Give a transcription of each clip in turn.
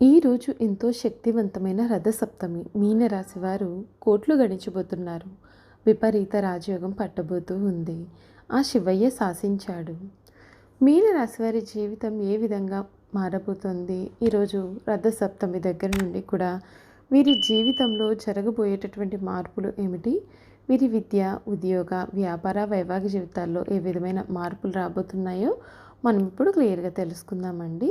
ఈరోజు ఎంతో శక్తివంతమైన రథసప్తమి. మీనరాశి వారు కోట్లు గణించబోతున్నారు. విపరీత రాజయోగం పట్టబోతూ ఉంది. ఆ శివయ్య శాసించాడు. మీనరాశి వారి జీవితం ఏ విధంగా మారబోతుంది? ఈరోజు రథసప్తమి దగ్గర నుండి కూడా వీరి జీవితంలో జరగబోయేటటువంటి మార్పులు ఏమిటి? వీరి విద్య ఉద్యోగ వ్యాపార వైవాహిక జీవితాల్లో ఏ విధమైన మార్పులు రాబోతున్నాయో మనం ఇప్పుడు క్లియర్గా తెలుసుకుందామండి.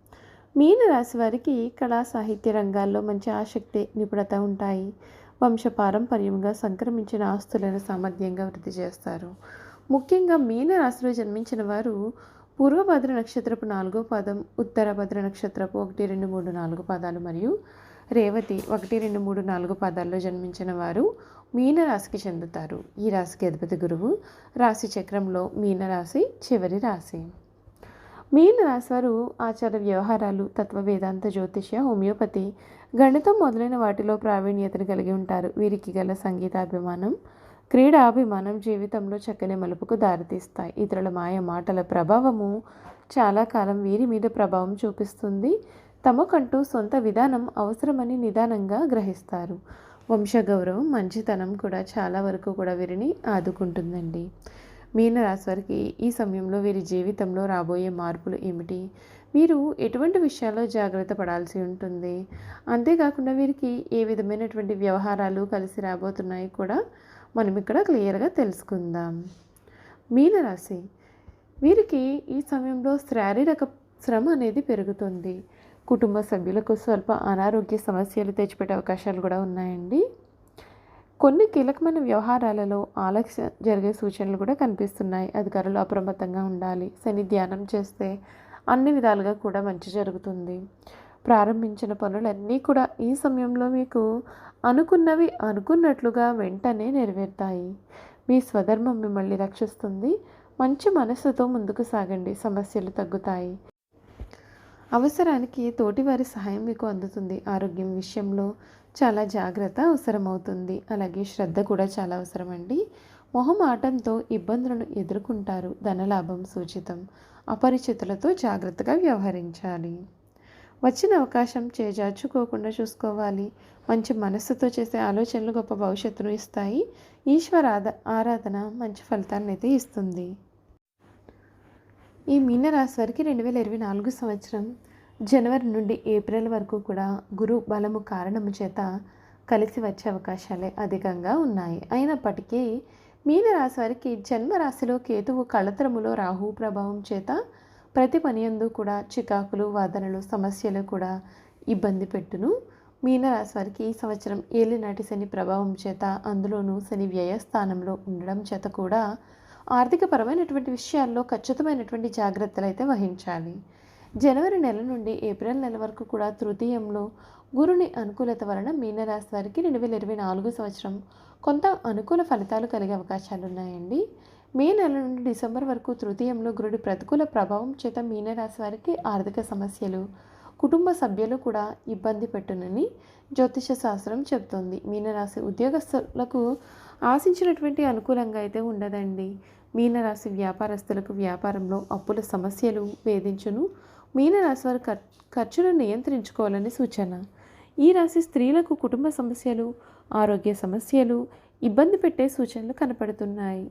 మీనరాశి వారికి కళా సాహిత్య రంగాల్లో మంచి ఆసక్తి నిపుణత ఉంటాయి. వంశ పారంపర్యంగా సంక్రమించిన ఆస్తులను సామర్థ్యంగా వృద్ధి చేస్తారు. ముఖ్యంగా మీనరాశిలో జన్మించిన వారు పూర్వభద్ర నక్షత్రపు నాలుగో పాదం ఉత్తర భద్ర నక్షత్రపు ఒకటి రెండు మూడు నాలుగు పాదాలు మరియు రేవతి ఒకటి రెండు మూడు నాలుగు పాదాల్లో జన్మించిన వారు మీనరాశికి చెందుతారు. ఈ రాశికి అధిపతి గురువు. రాశి చక్రంలో మీనరాశి చివరి రాశి. మీన రాశివారు ఆచార వ్యవహారాలు తత్వ వేదాంత జ్యోతిష్య హోమియోపతి గణితం మొదలైన వాటిలో ప్రావీణ్యతను కలిగి ఉంటారు. వీరికి గల సంగీతాభిమానం క్రీడాభిమానం జీవితంలో చక్కని మలుపుకు దారితీస్తాయి. ఇతరుల మాయ మాటల ప్రభావము చాలా కాలం వీరి మీద ప్రభావం చూపిస్తుంది. తమకంటూ సొంత విధానం అవసరమని నిదానంగా గ్రహిస్తారు. వంశగౌరవం మంచితనం కూడా చాలా వరకు కూడా వీరిని ఆదుకుంటుందండి. మీనరాశి వారికి ఈ సమయంలో వీరి జీవితంలో రాబోయే మార్పులు ఏమిటి? మీరు ఎటువంటి విషయాల్లో జాగ్రత్త పడాల్సి ఉంటుంది? అంతేకాకుండా వీరికి ఏ విధమైనటువంటి వ్యవహారాలు కలిసి రాబోతున్నాయి కూడా మనం ఇక్కడ క్లియర్గా తెలుసుకుందాం. మీనరాశి వీరికి ఈ సమయంలో శారీరక శ్రమ అనేది పెరుగుతుంది. కుటుంబ సభ్యులకు స్వల్ప అనారోగ్య సమస్యలు తెచ్చిపెట్టే అవకాశాలు కూడా ఉన్నాయండి. కొన్ని కీలకమైన వ్యవహారాలలో ఆలస్య జరిగే సూచనలు కూడా కనిపిస్తున్నాయి. అధికారులు అప్రమత్తంగా ఉండాలి. శని ధ్యానం చేస్తే అన్ని విధాలుగా కూడా మంచి జరుగుతుంది. ప్రారంభించిన పనులన్నీ కూడా ఈ సమయంలో మీకు అనుకున్నవి అనుకున్నట్లుగా వెంటనే నెరవేరుతాయి. మీ స్వధర్మం మిమ్మల్ని రక్షిస్తుంది. మంచి మనస్సుతో ముందుకు సాగండి. సమస్యలు తగ్గుతాయి. అవసరానికి తోటివారి సహాయం మీకు అందుతుంది. ఆరోగ్యం విషయంలో చాలా జాగ్రత్త అవసరమవుతుంది. అలాగే శ్రద్ధ కూడా చాలా అవసరమండి. మొహం మొహమాటంతో ఇబ్బందులను ఎదుర్కొంటారు. ధనలాభం సూచితం. అపరిచితులతో జాగ్రత్తగా వ్యవహరించాలి. వచ్చిన అవకాశం చేజార్చుకోకుండా చూసుకోవాలి. మంచి మనస్సుతో చేసే ఆలోచనలు గొప్ప భవిష్యత్తును ఇస్తాయి. ఈశ్వర ఆరాధన మంచి ఫలితాన్ని అయితే ఇస్తుంది. ఈ మీనరాశి వారికి రెండు వేల ఇరవై నాలుగు సంవత్సరం జనవరి నుండి ఏప్రిల్ వరకు కూడా గురు బలము కారణము చేత కలిసి వచ్చే అవకాశాలే అధికంగా ఉన్నాయి. అయినప్పటికీ మీనరాశి వారికి జన్మరాశిలో కేతువు కళత్రములో రాహు ప్రభావం చేత ప్రతి పనియందు కూడా చికాకులు వాదనలు సమస్యలు కూడా ఇబ్బంది పెట్టును. మీనరాశి వారికి ఈ సంవత్సరం ఏలినాటి శని ప్రభావం చేత అందులోనూ శని వ్యయస్థానంలో ఉండడం చేత కూడా ఆర్థికపరమైనటువంటి విషయాల్లో ఖచ్చితమైనటువంటి జాగ్రత్తలు అయితే వహించాలి. జనవరి నెల నుండి ఏప్రిల్ నెల వరకు కూడా తృతీయంలో గురుని అనుకూలత వలన మీనరాశి వారికి రెండు వేల ఇరవై నాలుగు సంవత్సరం కొంత అనుకూల ఫలితాలు కలిగే అవకాశాలు ఉన్నాయండి. మే నెల నుండి డిసెంబర్ వరకు తృతీయంలో గురుడి ప్రతికూల ప్రభావం చేత మీనరాశి వారికి ఆర్థిక సమస్యలు కుటుంబ సభ్యులు కూడా ఇబ్బంది పెట్టునని జ్యోతిష శాస్త్రం చెబుతుంది. మీనరాశి ఉద్యోగస్తులకు ఆశించినటువంటి అనుకూలంగా అయితే ఉండదండి. మీనరాశి వ్యాపారస్తులకు వ్యాపారంలో అప్పుల సమస్యలు వేధించును. మీనరాశి వారు ఖర్చులను నియంత్రించుకోవాలని సూచన. ఈ రాశి స్త్రీలకు కుటుంబ సమస్యలు ఆరోగ్య సమస్యలు ఇబ్బంది పెట్టే సూచనలు కనపడుతున్నాయి.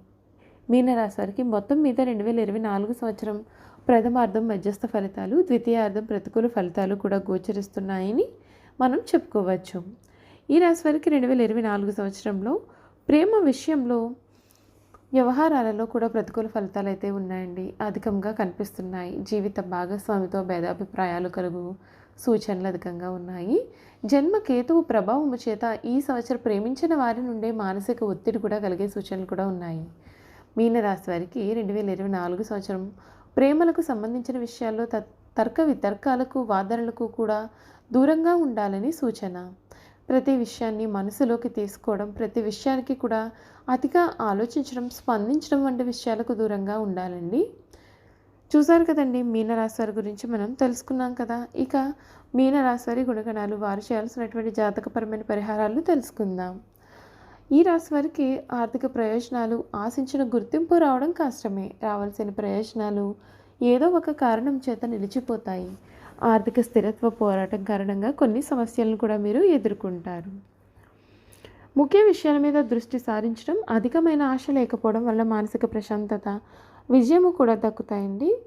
మీనరాశి వారికి మొత్తం మీద రెండు వేల ఇరవై నాలుగు సంవత్సరం ప్రథమార్థం మధ్యస్థ ఫలితాలు ద్వితీయార్థం ప్రతికూల ఫలితాలు కూడా గోచరిస్తున్నాయని మనం చెప్పుకోవచ్చు. ఈ రాశి వారికి రెండు వేల ఇరవై నాలుగు సంవత్సరంలో ప్రేమ విషయంలో వ్యవహారాలలో కూడా ప్రతికూల ఫలితాలు అయితే ఉన్నాయండి. అధికంగా కనిపిస్తున్నాయి. జీవిత భాగస్వామితో భేదాభిప్రాయాలు కలుగు సూచనలు అధికంగా ఉన్నాయి. జన్మ కేతువు ప్రభావము చేత ఈ సంవత్సరం ప్రేమించిన వారి నుండే మానసిక ఒత్తిడి కూడా కలిగే సూచనలు కూడా ఉన్నాయి. మీనరాశి వారికి రెండు వేల ఇరవై నాలుగు సంవత్సరం ప్రేమలకు సంబంధించిన విషయాల్లో తర్క వితర్కాలకు వాదనలకు కూడా దూరంగా ఉండాలని సూచన. ప్రతి విషయాన్ని మనసులోకి తీసుకోవడం ప్రతి విషయానికి కూడా అతిగా ఆలోచించడం స్పందించడం వంటి విషయాలకు దూరంగా ఉండాలండి. చూసారు కదండి మీనరాశివారి గురించి మనం తెలుసుకున్నాం కదా. ఇక మీనరాశివారి గుణగణాలు వారు చేయాల్సినటువంటి జాతకపరమైన పరిహారాలు తెలుసుకుందాం. ఈ రాశి వారికి ఆర్థిక ప్రయోజనాలు ఆశించిన గుర్తింపు రావడం కష్టమే. రావాల్సిన ప్రయోజనాలు ఏదో ఒక కారణం చేత నిలిచిపోతాయి. ఆర్థిక స్థిరత్వ పోరాటం కారణంగా కొన్ని సమస్యలను కూడా మీరు ఎదుర్కొంటారు. ముఖ్య విషయాల మీద దృష్టి సారించడం అధికమైన ఆశ లేకపోవడం వల్ల మానసిక ప్రశాంతత విజయము కూడా దక్కుతాయండి.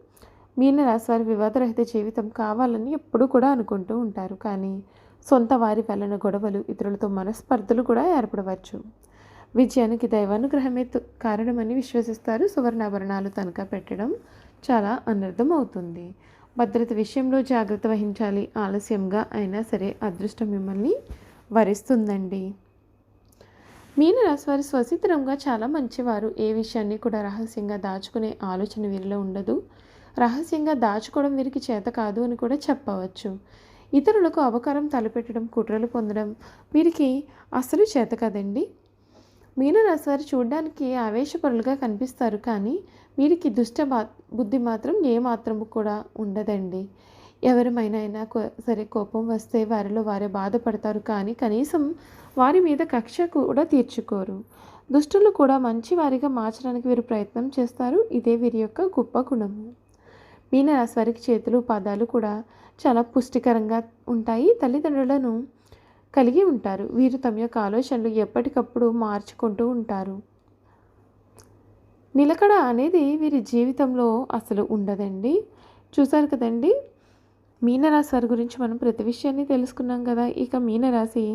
మీన రాశి వారి వివాదరహిత జీవితం కావాలని ఎప్పుడూ కూడా అనుకుంటూ ఉంటారు. కానీ సొంత వారి వలన గొడవలు ఇతరులతో మనస్పర్ధలు కూడా ఏర్పడవచ్చు. విజయానికి దైవానుగ్రహమే కారణమని విశ్వసిస్తారు. సువర్ణాభరణాలు తనఖా పెట్టడం చాలా అనర్థం అవుతుంది భద్రత విషయంలో జాగ్రత్త వహించాలి. ఆలస్యంగా అయినా సరే అదృష్టం మిమ్మల్ని వరిస్తుందండి. మీనరాశి వారు స్వతంత్రంగా చాలా మంచివారు. ఏ విషయాన్ని కూడా రహస్యంగా దాచుకునే ఆలోచన వీరిలో ఉండదు. రహస్యంగా దాచుకోవడం వీరికి చేత కాదు అని కూడా చెప్పవచ్చు. ఇతరులకు అవకారం తలపెట్టడం కుట్రలు పొందడం వీరికి అసలు చేత కదండి. మీనరాశి వారు చూడడానికి ఆవేశపరులుగా కనిపిస్తారు కానీ వీరికి దుష్ట బా- బుద్ధి మాత్రం ఏ మాత్రము కూడా ఉండదండి. ఎవరిమైనా అయినా కో- సరే కోపం వస్తే వారిలో వారే బాధపడతారు కానీ కనీసం వారి మీద కక్ష కూడా తీర్చుకోరు. దుష్టులు కూడా మంచి వారిగా మార్చడానికి వీరు ప్రయత్నం చేస్తారు. ఇదే వీరి యొక్క గొప్ప గుణము. మీనరాశి వారికి చేతులు పాదాలు కూడా చాలా పుష్టికరంగా ఉంటాయి. తల్లిదండ్రులను కలిగి ఉంటారు. వీరు తమ యొక్క ఆలోచనలు ఎప్పటికప్పుడు మార్చుకుంటూ ఉంటారు. నిలకడ అనేది వీరి జీవితంలో అసలు ఉండదండి. చూసారు కదండి? మీనరాశి వారి గురించి మనం ప్రతి విషయాన్ని తెలుసుకున్నాం కదా. ఇక మీనరాశి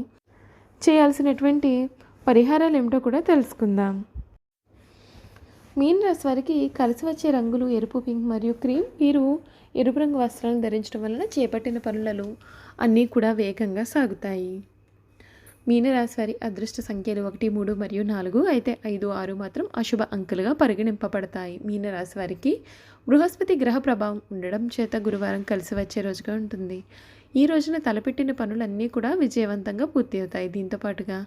చేయాల్సినటువంటి పరిహారాలు ఏమిటో కూడా తెలుసుకుందాం. మీనరాశి వారికి కలిసి వచ్చే రంగులు ఎరుపు పింక్ మరియు క్రీమ్. వీరు ఎరుపు రంగు వస్త్రాలను ధరించడం వలన చేపట్టిన పనులలో అన్నీ కూడా వేగంగా సాగుతాయి. మీనరాశి వారి అదృష్ట సంఖ్యలు ఒకటి మూడు మరియు నాలుగు అయితే ఐదు ఆరు మాత్రం అశుభ అంకెలుగా పరిగణింపబడతాయి. మీనరాశి వారికి బృహస్పతి గ్రహ ప్రభావం ఉండడం చేత గురువారం కలిసి వచ్చే రోజుగా ఉంటుంది. ఈ రోజున తలపెట్టిన పనులన్నీ కూడా విజయవంతంగా పూర్తి అవుతాయి దీంతో పాటుగా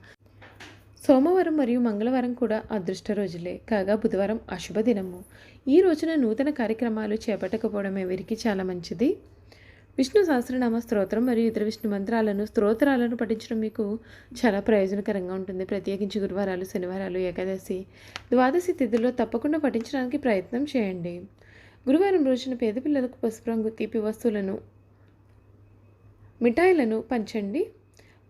సోమవారం మరియు మంగళవారం కూడా అదృష్ట రోజులే. కాగా బుధవారం అశుభ దినము. ఈ రోజున నూతన కార్యక్రమాలు చేపట్టకపోవడమే వీరికి చాలా మంచిది. విష్ణు సహస్రనామ స్తోత్రం మరియు ఇతర విష్ణు మంత్రాలను స్తోత్రాలను పఠించడం మీకు చాలా ప్రయోజనకరంగా ఉంటుంది. ప్రత్యేకించి గురువారాలు శనివారాలు ఏకాదశి ద్వాదశి తిథుల్లో తప్పకుండా పఠించడానికి ప్రయత్నం చేయండి. గురువారం రోజున పేద పిల్లలకు పసుపు రంగు తీపి వస్తువులను మిఠాయిలను పంచండి.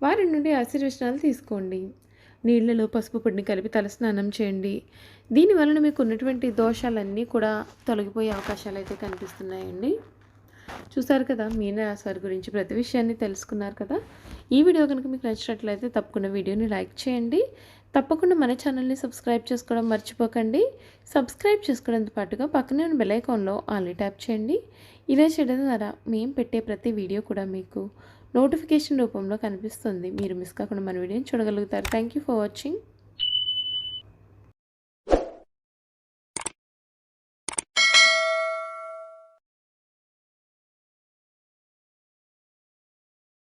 వారి నుండి ఆశీర్వచనాలు తీసుకోండి. నీళ్ళలో పసుపు పొడిని కలిపి తలస్నానం చేయండి. దీని వలన మీకు ఉన్నటువంటి దోషాలన్నీ కూడా తొలగిపోయే అవకాశాలు అయితే కనిపిస్తున్నాయండి. చూసారు కదా మీనా సార్ గురించి ప్రతి విషయాన్ని తెలుసుకున్నారు కదా. ఈ వీడియో కనుక మీకు నచ్చినట్లయితే తప్పకుండా వీడియోని లైక్ చేయండి. తప్పకుండా మన ఛానల్ని సబ్స్క్రైబ్ చేసుకోవడం మర్చిపోకండి. సబ్స్క్రైబ్ చేసుకోవడంతో పాటుగా పక్కనే ఉన్న బెలైకాన్లో ఆన్లీ ట్యాప్ చేయండి. ఇలా చేయడం ద్వారా మేము పెట్టే ప్రతి వీడియో కూడా మీకు నోటిఫికేషన్ రూపంలో కనిపిస్తుంది. మీరు మిస్ కాకుండా మన వీడియోని చూడగలుగుతారు. Thank you for watching